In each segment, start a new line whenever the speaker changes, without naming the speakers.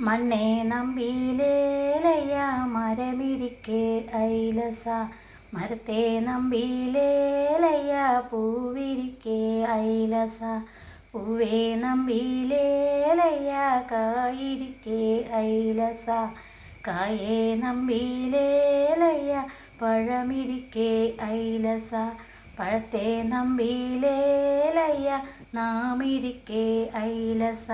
മണ്ണേ നമ്പിയിലേലയ്യ മരമിരിക്കെ ഐലസ. മരത്തെ നമ്പിയിലേലയ്യ പൂവിരിക്കെ ഐലസ. പൂവേ നമ്പിയിലേലയ്യ കായിരിക്കെ ഐലസ. കായേ നമ്പിയിലേലയ്യ പഴമിരിക്കെ ഐലസ. പഴത്തെ നമ്പിയിലേലയ്യ നാമിരിക്കെ ഐലസ.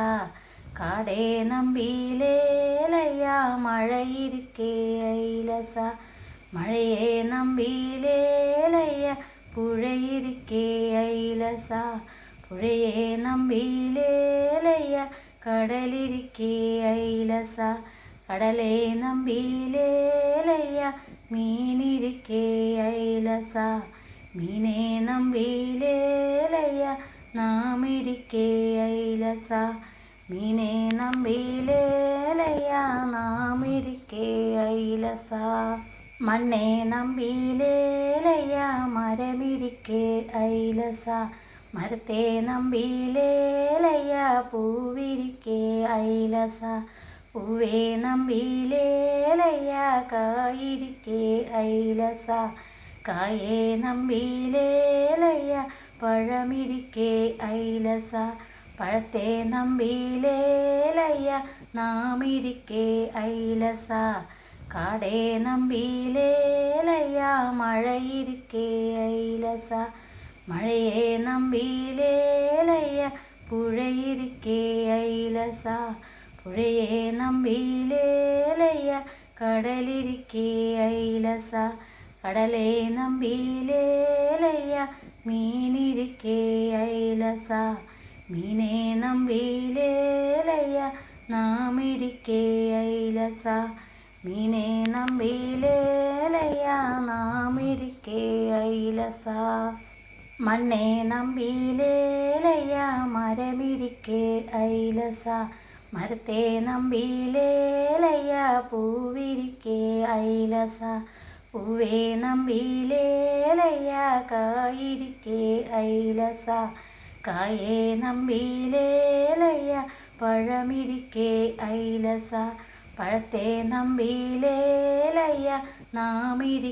കാടേ നമ്പിയിലേലയ്യ മഴയിരിക്കേ ഐലസ മഴയെ നമ്പിയിലേലയ്യ പുഴയിരിക്കേ ഐലസ പുഴയെ നമ്പിയിലേലയ്യ കടലിരിക്കേ ഐലസ കടലേ നമ്പിയിലേലയ്യ മീനിരിക്കേ ഐലസ മീനേ നമ്പിയിലേലയ്യ നാമിരിക്കേ ഐലസ മീനെ നാം ഇരിക്കേ ഐലസ മണ്ണെ നമ്പിയിലേലയ്യാ മരമിരിക്കേ ഐലസ മരത്തെ നമ്പിയിലേലയ്യാ പൂവിരിക്കേ ഐലസ പൂവേ നമ്പിയിലേലയ്യാ കായിരിക്കേ ഐലസ കായേ നമ്പിയിലേലയ്യാ പഴമിരിക്കേ ഐലസ പഴത്തെ നമ്പിയിലേലയ്യ നാമിരിക്കെ ഐലസ. കാടേ നമ്പിയിലേലയ്യ മഴയിരിക്കെ ഐലസ. മഴയെ നമ്പിയിലേലയ്യ പുഴയിരിക്കെ ഐലസ. പുഴയെ നമ്പിയിലേലയ്യ കടലിരിക്കെ ഐലസ. കടലേ നമ്പിയിലേലയ്യ മീനിരിക്കെ ഐലസ. മീനെ നമ്പിയിലേലയ്യ നാമിരിക്കേ ഐലസ മീനെ നമ്പിയിലേലയ്യ നാമിരിക്കേ ഐലസ മണ്ണേ നമ്പിയിലേലയ്യ മരമിരിക്കേ ഐലസ മരത്തെ നമ്പിയിലേലയ്യ പൂവിരിക്കേ ഐലസ പൂവേ നമ്പിയിലേലയ്യ കായിരിക്കേ ഐലസ കായേ നമ്പിയിലേലയ്യ പഴമിരിക്കേ ഐലസ. പഴത്തെ നമ്പിയിലേലയ്യ നാമിരി